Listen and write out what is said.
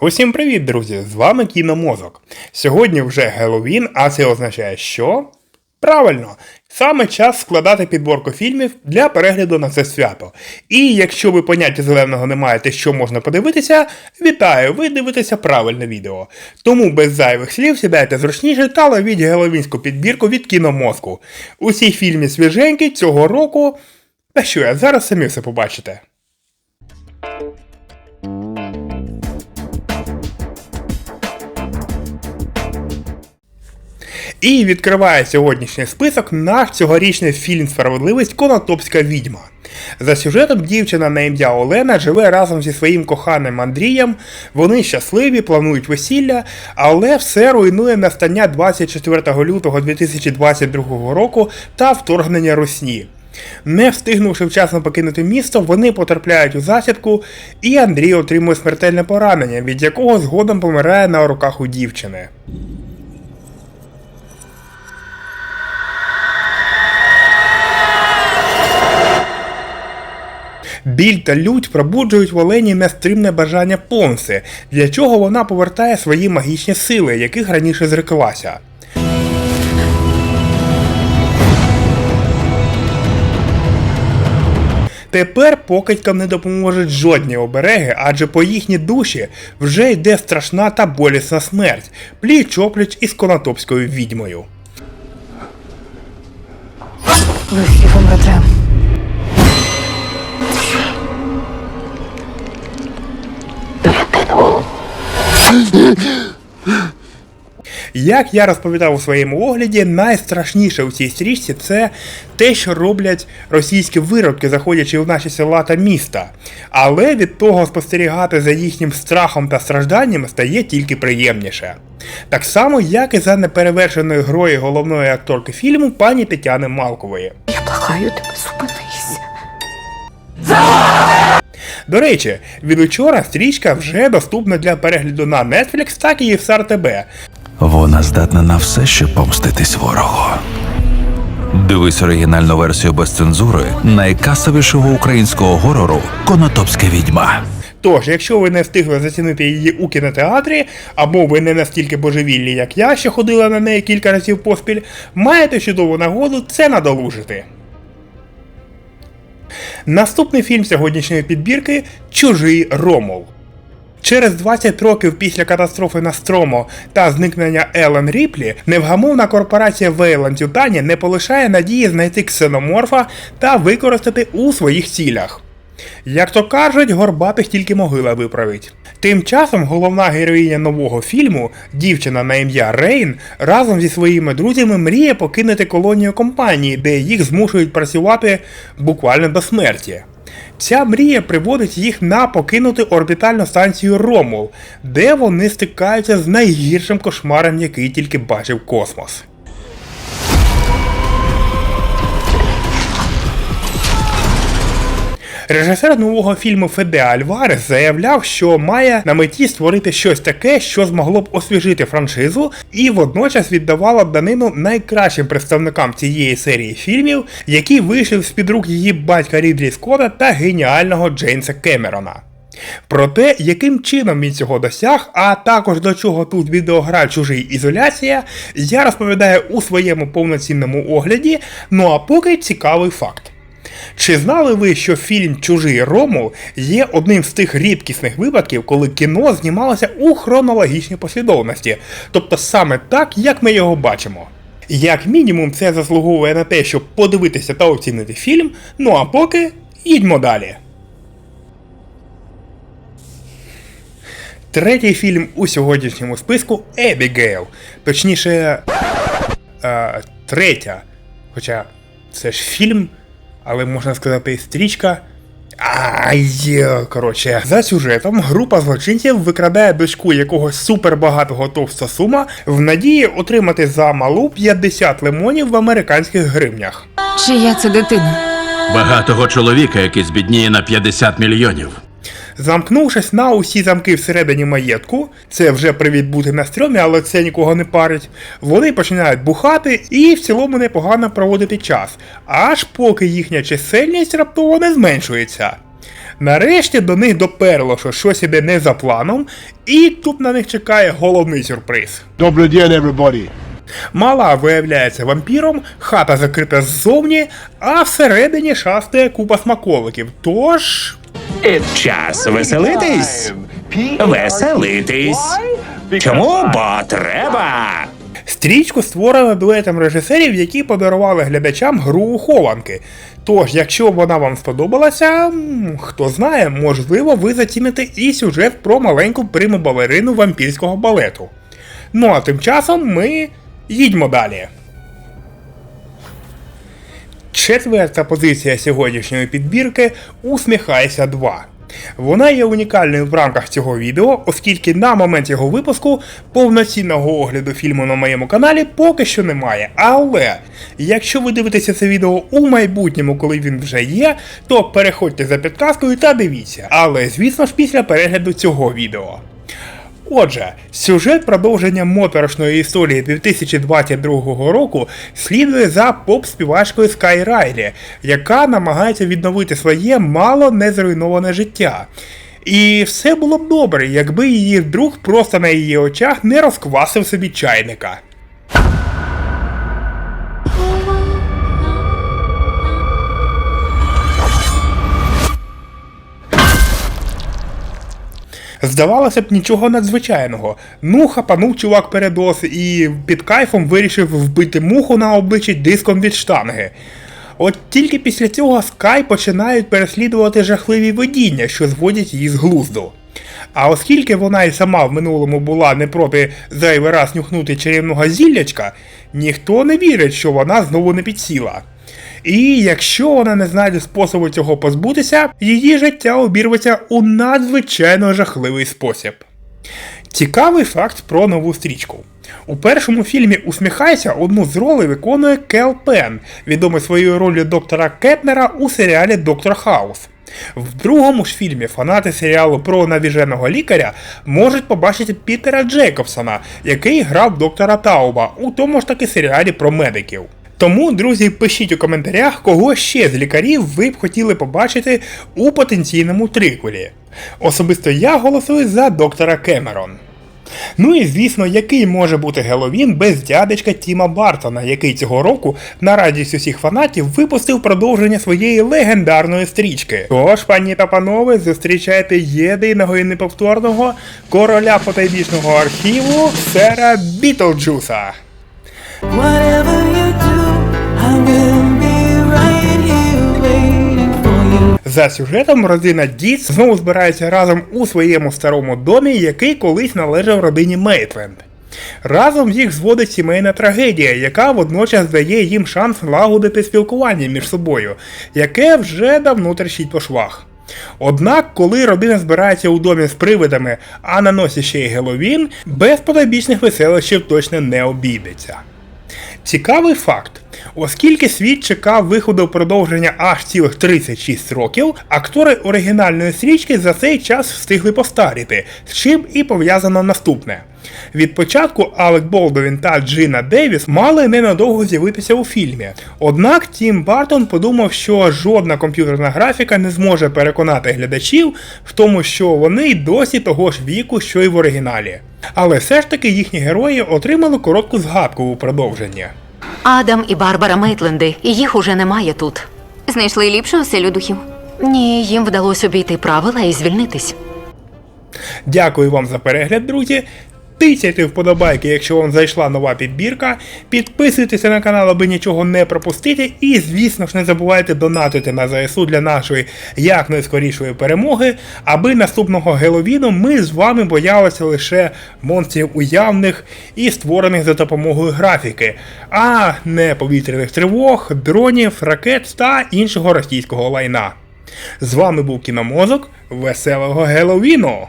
Усім привіт, друзі! З вами Кіномозок. Сьогодні вже Геловін, а це означає, що? Правильно, саме час складати підборку фільмів для перегляду на це свято. І якщо ви поняття зеленого не маєте, що можна подивитися, вітаю, ви дивитеся правильне відео. Тому без зайвих слів сідайте зручніше та ловіть геловінську підбірку від кіномозку. Усі фільми свіженькі цього року. Та що я зараз самі все побачите. І відкриває сьогоднішній список наш цьогорічний фільм Справедливість Конотопська відьма. За сюжетом дівчина на ім'я Олена живе разом зі своїм коханим Андрієм. Вони щасливі, планують весілля, але все руйнує настання 24 лютого 2022 року та вторгнення Русні. Не встигнувши вчасно покинути місто, вони потрапляють у засідку, і Андрій отримує смертельне поранення, від якого згодом помирає на руках у дівчини. Біль та лють пробуджують в Олені нестримне бажання помсти, для чого вона повертає свої магічні сили, яких раніше зреклася. Тепер покидькам не допоможуть жодні обереги, адже по їхній душі вже йде страшна та болісна смерть, пліч опліч із конотопською відьмою. Ви всі. Як я розповідав у своєму огляді, найстрашніше у цій стрічці це те, що роблять російські виробки, заходячи в наші села та міста. Але від того спостерігати за їхнім страхом та стражданням стає тільки приємніше. Так само, як і за неперевершеною грою головної акторки фільму пані Тетяни Малкової. Я благаю тебе, зупинись. До речі, від учора стрічка вже доступна для перегляду на Netflix, так і в. Вона здатна на все, щоб помститись ворогу. Дивись оригінальну версію без цензури найкасовішого українського горору Конотопська відьма. Тож, якщо ви не встигли зацінити її у кінотеатрі, або ви не настільки божевільні, як я, що ходила на неї кілька разів поспіль, маєте чудову нагоду це надолужити. Наступний фільм сьогоднішньої підбірки Чужий Ромул. Через 20 років після катастрофи на Стромо та зникнення Елен Ріплі, невгамовна корпорація Вейланд Ютані не полишає надії знайти ксеноморфа та використати у своїх цілях. Як то кажуть, горбатих тільки могила виправить. Тим часом головна героїня нового фільму, дівчина на ім'я Рейн, разом зі своїми друзями мріє покинути колонію компанії, де їх змушують працювати буквально до смерті. Ця мрія приводить їх на покинути орбітальну станцію Ромул, де вони стикаються з найгіршим кошмаром, який тільки бачив космос. Режисер нового фільму Феде Альварес заявляв, що має на меті створити щось таке, що змогло б освіжити франшизу, і водночас віддавало б данину найкращим представникам цієї серії фільмів, які вийшли з під рук її батька Рідлі Скотта та геніального Джеймса Кемерона. Про те, яким чином він цього досяг, а також до чого тут відеогра чужий ізоляція, я розповідаю у своєму повноцінному огляді. Ну а поки цікавий факт. Чи знали ви, що фільм Чужий Ромул є одним з тих рідкісних випадків, коли кіно знімалося у хронологічній послідовності, тобто саме так, як ми його бачимо? Як мінімум, це заслуговує на те, щоб подивитися та оцінити фільм. Ну а поки їдьмо далі. Третій фільм у сьогоднішньому списку Ебігейл. Точніше, е, третя. Хоча це ж фільм, але можна сказати стрічка. Ай, коротше, за сюжетом група злочинців викрадає дочку якогось супербагатого товста сума в надії отримати за малу 50 лимонів в американських гривнях. Чия це дитина? Багатого чоловіка, який збідніє на 50 мільйонів. Замкнувшись на усі замки всередині маєтку, це вже привід бути на стрьомі, але це нікого не парить. Вони починають бухати і в цілому непогано проводити час, аж поки їхня чисельність раптово не зменшується. Нарешті до них доперло, що щось іде не за планом, і тут на них чекає головний сюрприз. Добрый день, everybody. Мала виявляється вампіром, хата закрита ззовні, а всередині шастає купа смаколиків. Тож. Час веселитись. Веселитись. Чому? Бо треба. Стрічку створено дуетом режисерів, які подарували глядачам гру хованки. Тож, якщо вона вам сподобалася, хто знає, можливо, ви заціните і сюжет про маленьку приму балерину вампірського балету. Ну а тим часом ми їдьмо далі. Четверта позиція сьогоднішньої підбірки Усміхайся 2. Вона є унікальною в рамках цього відео, оскільки на момент його випуску повноцінного огляду фільму на моєму каналі поки що немає. Але якщо ви дивитеся це відео у майбутньому, коли він вже є, то переходьте за підказкою та дивіться. Але звісно ж після перегляду цього відео. Отже, сюжет продовження моторошної історії 2022 року слідує за поп-співачкою Скай Райлі, яка намагається відновити своє мало не зруйноване життя. І все було б добре, якби її друг просто на її очах не розквасив собі чайника. Здавалося б, нічого надзвичайного. Ну, хапанув чувак передос і під кайфом вирішив вбити муху на обличчі диском від штанги. От тільки після цього Скай починають переслідувати жахливі видіння, що зводять її з глузду. А оскільки вона і сама в минулому була не проти зайвий раз нюхнути чарівного зіллячка, ніхто не вірить, що вона знову не підсіла. І якщо вона не знайде способу цього позбутися, її життя обірветься у надзвичайно жахливий спосіб. Цікавий факт про нову стрічку. У першому фільмі Усміхайся одну з ролей виконує Кел Пен, відомий своєю ролью доктора Кетнера у серіалі Доктор Хаус. В другому ж фільмі фанати серіалу про навіженого лікаря можуть побачити Пітера Джейкобсона, який грав доктора Тауба у тому ж таки серіалі про медиків. Тому, друзі, пишіть у коментарях, кого ще з лікарів ви б хотіли побачити у потенційному триквелі. Особисто я голосую за доктора Кемерон. Ну і звісно, який може бути Геловін без дядечка Тіма Бартона, який цього року на радість усіх фанатів випустив продовження своєї легендарної стрічки. Тож, пані та панове, зустрічайте єдиного і неповторного короля потайбічного архіву сера Бітлджуса. За сюжетом родина Діц знову збирається разом у своєму старому домі, який колись належав родині Мейтленд. Разом їх зводить сімейна трагедія, яка водночас дає їм шанс лагодити спілкування між собою, яке вже давно трещить по швах. Однак, коли родина збирається у домі з привидами, а на носі ще й Геловін, без подобічних веселощів точно не обійдеться. Цікавий факт. Оскільки світ чекав виходу продовження аж цілих 36 років, актори оригінальної стрічки за цей час встигли постаріти, з чим і пов'язано наступне. Від початку Алек Болдовін та Джина Девіс мали ненадовго з'явитися у фільмі. Однак Тім Бартон подумав, що жодна комп'ютерна графіка не зможе переконати глядачів в тому, що вони й досі того ж віку, що й в оригіналі. Але все ж таки їхні герої отримали коротку згадку у продовженні. Адам і Барбара Мейтленди, і їх уже немає тут. Знайшли ліпшу оселю духів. Ні, їм вдалося обійти правила і звільнитись. Дякую вам за перегляд, друзі. Тицяйте вподобайки, якщо вам зайшла нова підбірка. Підписуйтеся на канал, аби нічого не пропустити. І, звісно ж, не забувайте донатити на ЗСУ для нашої якнайскорішої перемоги, аби наступного Геловіну ми з вами боялися лише монстрів уявних і створених за допомогою графіки, а не повітряних тривог, дронів, ракет та іншого російського лайна. З вами був Кіномозок. Веселого Геловіну!